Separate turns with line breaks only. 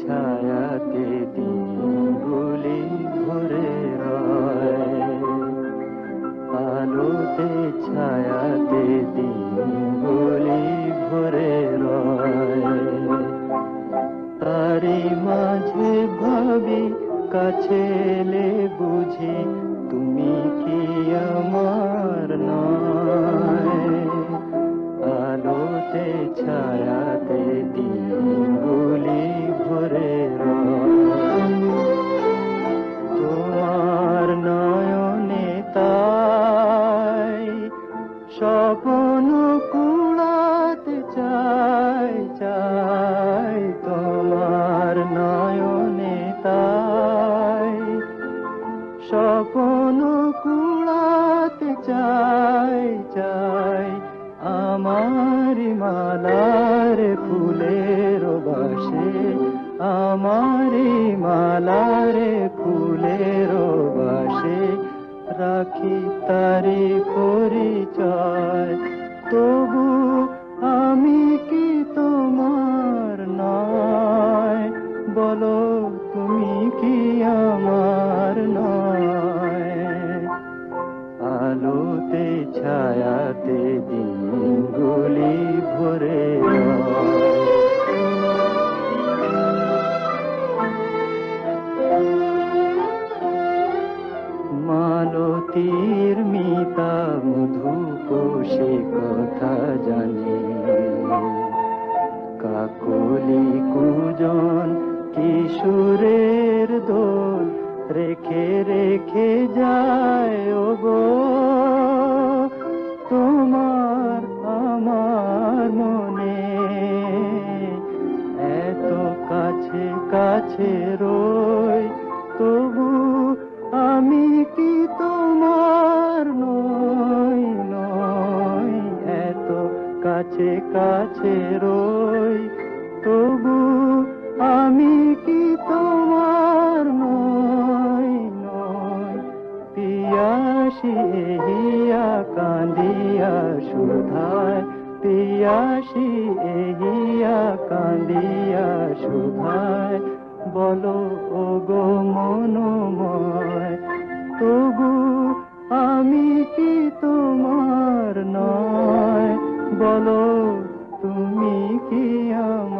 ছায়াতে দিনগুলি ভরে আলোতে ছায়াতে দিনগুলি ভরে তারি মাঝে ভাবি কাছে বুঝি আলোতে ছায়াতে দিনগুলি ভরে তোমার নয়নে তাই স্বপ্ন কুড়াতে চাই চাই তোমার নয়নে তাই স্বপ্ন কুড়াতে চাই চাই আমার মালার ফুলের বাসে আমার মালার ফুলের বাসে, রাখি তারি পরিচয়। তবু আমি কি তোমার নয়? বলো তুমি কি আমার নয়? আলোতে ছায়াতে দিনগুলি ভরে। মালতীর মিতা মধু কোষে কথা জানে কাকলি কুজন কিশোরের রেখে রেখে যায় ও গো তোমার আমার মনে এত কাছে কাছে রই, তবু আমি কি তোমার নই নই। এত কাছে কাছে রই, তবু আমি কি তোমার কাঁদিয়া কাঁদিয়া সুধায়, পিয়াসি এগিয়া কাঁদিয়া সুধায়, বলো ও গো মনোময়, তবু আমি কি তোমার নয়, বলো তুমি কি আমার